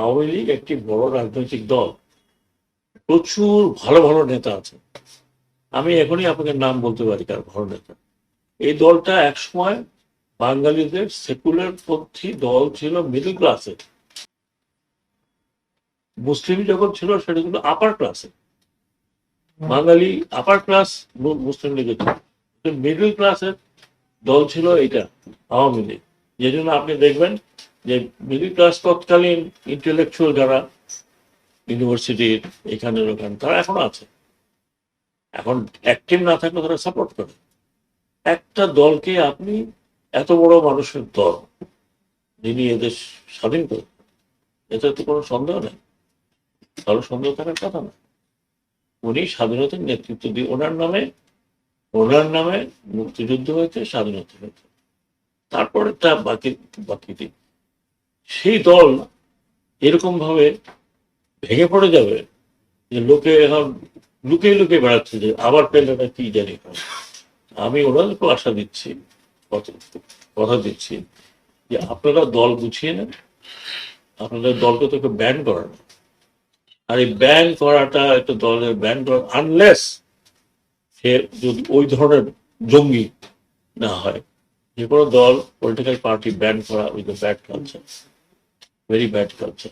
আওয়ামী লীগ একটি বড় রাজনৈতিক দল। প্রচুর ভালো ভালো নেতা আছে। আমি এখনই আপনাকে নাম বলতে পারি কার ভালো নেতা। এই দলটা একসময় বাঙালিদের সেকুলার পন্থী দল ছিল মিডল ক্লাসে মুসলিম যখন ছিল, সেটা ছিল আপার ক্লাসে বাঙালি আপার ক্লাস মুসলিম লীগের মিডল ক্লাসের দল ছিল এটা আওয়ামী লীগ। যে জন্য আপনি দেখবেন যে মিডল ক্লাস তৎকালীন ইন্টেলেকচুয়াল যারা ইউনিভার্সিটির এখানের ওখানে, তারা এখনও আছে। এখন অ্যাক্টিভ না থাকলে তারা সাপোর্ট করে। একটা দলকে আপনি এত বড় মানুষের দল যিনি এদের স্বাধীন করে এতে তো কোনো সন্দেহ নেই। কারও সন্দেহ থাকার কথা না। উনি স্বাধীনতার নেতৃত্ব দিয়ে ওনার নামে ওনার নামে মুক্তিযুদ্ধ হয়েছে, স্বাধীনতা হয়েছে। তারপরে তা বাকি বাকি দিক সেই দল এরকম ভাবে ভেঙে পড়ে যাবে যে লোকে এখন লুকিয়ে লুকিয়ে বেড়াচ্ছে যে আবার পেলে না কি জানি। আমি ওনাদেরকে আশা দিচ্ছি কথা- দিচ্ছি যে আপনারা দল গুছিয়ে নেন, আপনাদের দলকে তো ব্যান করা না আর এই ব্যান করাটা একটা দলের ব্যান করা আনলেস সে যদি ওই ধরনের জঙ্গি না হয়, যে কোনো দল পলিটিক্যাল পার্টি ব্যান করা with bad culture very bad culture.